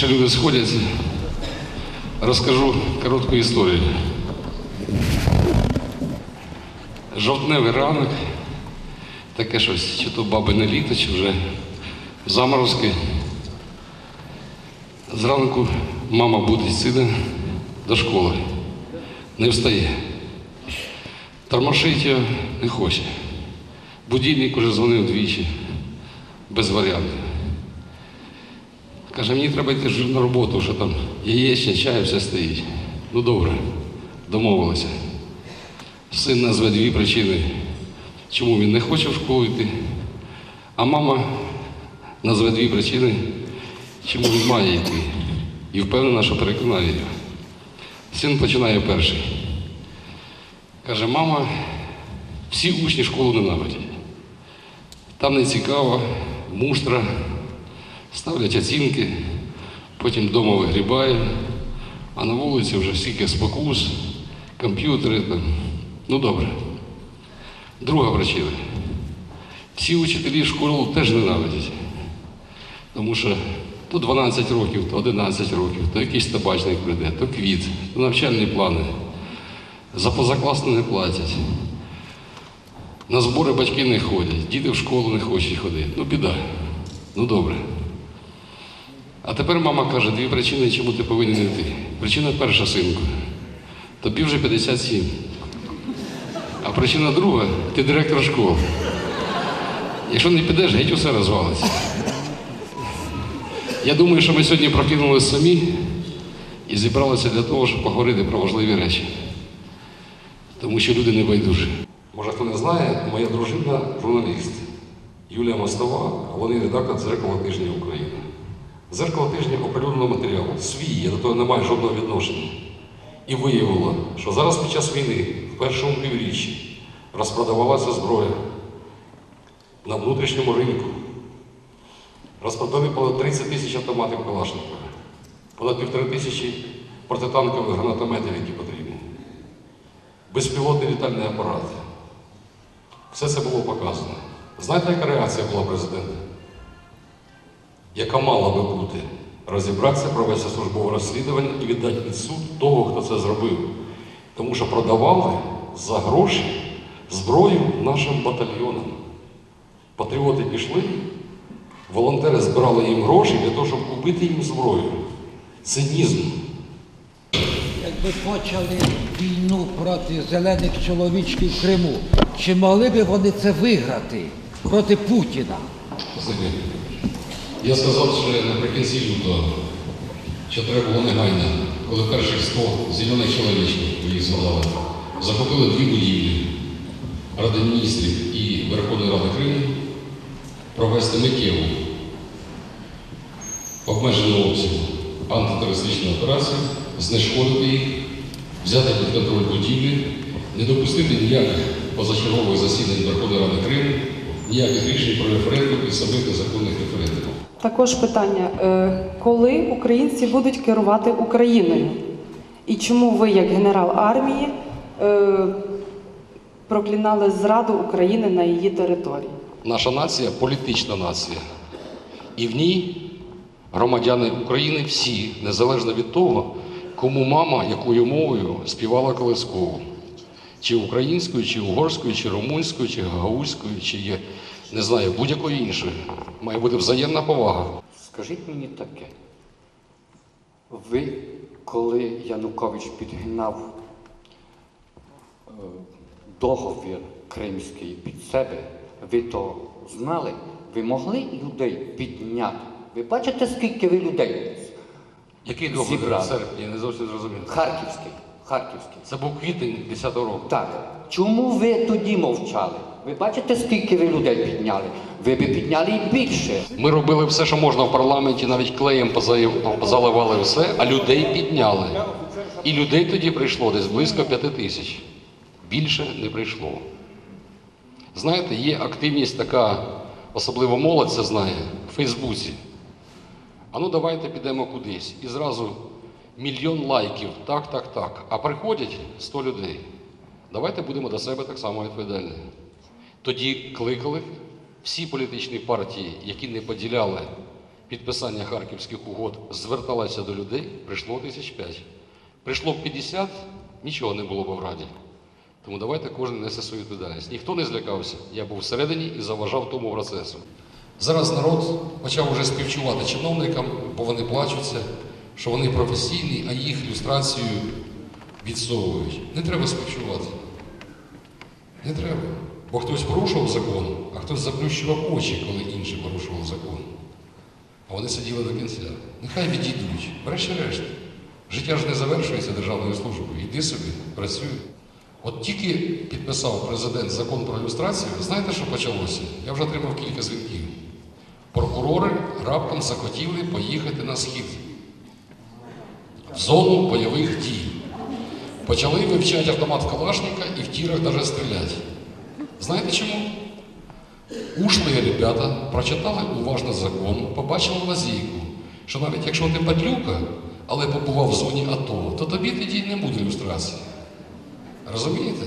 Поки люди сходяться, розкажу коротку історію. Жовтневий ранок, таке щось, чи то бабине літо, чи вже заморозки. Зранку мама будить сина до школи. Не встає. Тормошить його не хоче. Будильник уже дзвонив двічі, без варіантів. Каже, мені треба йти на роботу, що там яєчня, чай, все стоїть. Ну добре, домовилися. Син назве дві причини, чому він не хоче в школу йти. А мама назве дві причини, чому він має йти. І впевнена, що переконає його. Син починає перший. Каже, мама, всі учні школу ненавидять. Там не цікаво, муштра, ставлять оцінки, потім вдома вигрібає, а на вулиці вже стільки спокус, комп'ютери. Ну добре. Друга причина. Всі учителі школу теж ненавидять. Тому що то 12 років, то 11 років, то якийсь табачник прийде, то квіт, то навчальні плани. За позакласно не платять. На збори батьки не ходять, діти в школу не хочуть ходити. Ну, біда. Ну добре. А тепер мама каже, дві причини, чому ти повинен йти. Причина перша, синку. Тобі вже 57. А причина друга ти директор школи. Якщо не підеш, геть усе розвалиться. Я думаю, що ми сьогодні прокинулися самі і зібралися для того, щоб поговорити про важливі речі. Тому що люди не байдужі. Може, хто не знає, моя дружина журналіст Юлія Мостова, головний редактор дзеркала тижня України. Дзеркало тижня оприлюднено матеріал свій, до того не маю жодного відношення. І виявило, що зараз під час війни, в першому півріччі, розпродавалася зброя на внутрішньому ринку. Розпродали понад 30 тисяч автоматів Калашникова, понад півтори тисячі протитанкових гранатометів, які потрібні, безпілотний літальний апарат. Все це було показано. Знаєте, яка реакція була президента? Яка мала би бути розібратися, провести службове розслідування і віддати під суд того, хто це зробив. Тому що продавали за гроші зброю нашим батальйонам. Патріоти пішли, волонтери збирали їм гроші для того, щоб купити їм зброю. Цинізм. Якби почали війну проти зелених чоловічків в Криму, чи могли б вони це виграти проти Путіна? Спасибі. Я сказав ще наприкінці лютого, що треба було негайно, коли перших 100 зелених чоловічків, ви їх згадали, захопили дві будівлі Ради міністрів і Верховної Ради Криму, провести миттєву обмежену обсягу антитерористичну операцію, знешкодити їх, взяти під контроль будівлі, не допустити ніяких позачергових засідань Верховної Ради Криму, ніяких рішень про референдум і самих незаконних референдумів. Також питання: Е, коли українці будуть керувати Україною? І чому ви, як генерал армії, е, проклинали зраду України на її території? Наша нація політична нація. І в ній громадяни України всі, незалежно від того, кому мама якою мовою співала колискову. Чи українською, чи угорською, чи румунською, чи гагаузькою, чи є, не знаю, будь-якою іншою. Має бути взаємна повага. Скажіть мені таке. Ви, коли Янукович підгинав е, договір кримський під себе, ви то знали? Ви могли людей підняти? Ви бачите, скільки ви людей? Який договір Зібрали. в серпні? Я не зовсім зрозумів. Харківський. Харківський. Це був квітень 10-го року. Так. Чому ви тоді мовчали? Ви бачите, скільки ви людей підняли? Ви би підняли і більше. Ми робили все, що можна в парламенті, навіть клеєм поза- позаливали все, а людей підняли. І людей тоді прийшло десь близько п'яти тисяч. Більше не прийшло. Знаєте, є активність така, особливо молодь це знає, в Фейсбуці. А ну давайте підемо кудись. І зразу мільйон лайків, так, так, так. А приходять 100 людей. Давайте будемо до себе так само відповідальні. Тоді кликали всі політичні партії, які не поділяли підписання харківських угод зверталася до людей, прийшло тисяч п'ять. Прийшло б 50, нічого не було б в Раді. Тому давайте кожен несе свою відповідальність. Ніхто не злякався. Я був всередині і заважав тому процесу. Зараз народ почав уже співчувати чиновникам, бо вони плачуться, що вони професійні, а їх люстрацію відсовують. Не треба співчувати. Не треба. Бо хтось порушував закон, а хтось заплющував очі, коли інший порушував закон. А вони сиділи до кінця. Нехай відійдуть, врешті-решт. Життя ж не завершується державною службою. Йди собі, працюй. От тільки підписав президент закон про люстрацію, знаєте, що почалося? Я вже отримав кілька дзвінків. Прокурори раптом захотіли поїхати на схід зону бойових дій. Почали вивчати автомат Калашника і в тірах навіть стріляти. Знаєте чому? Ушлі ребята прочитали уважно закон, побачили лазейку, що навіть якщо ти падлюка, але побував в зоні АТО, то тобі тоді не буде люстрації. Розумієте?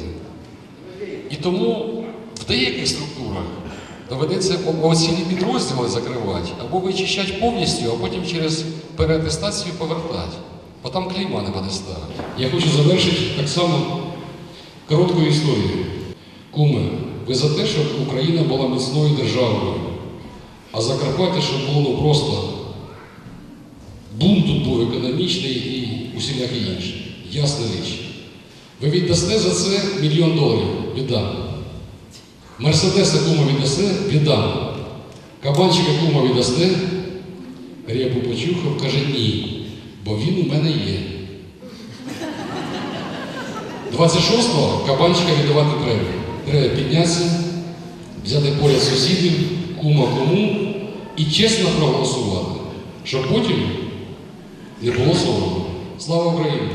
І тому в деяких структурах доведеться або цілі підрозділи закривати, або вичищати повністю, а потім через переатестацію повертати. Бо там клейма не буде ставити. Я хочу завершити так само короткою історією. Куме, ви за те, щоб Україна була міцною державою, а Закарпаття, щоб було ну, просто бум тут був економічний і усілякий інший. Ясна річ. Ви віддасте за це мільйон доларів. Віддам. Мерседеса кума віддасте, віддам. Кабанчика кума віддасте, репу почухав, каже ні, бо він у мене є. 26-го кабанчика віддавати треба. Треба піднятися, взяти поряд сусідів, кума кому і чесно проголосувати, щоб потім не було соромно. Слава Україні!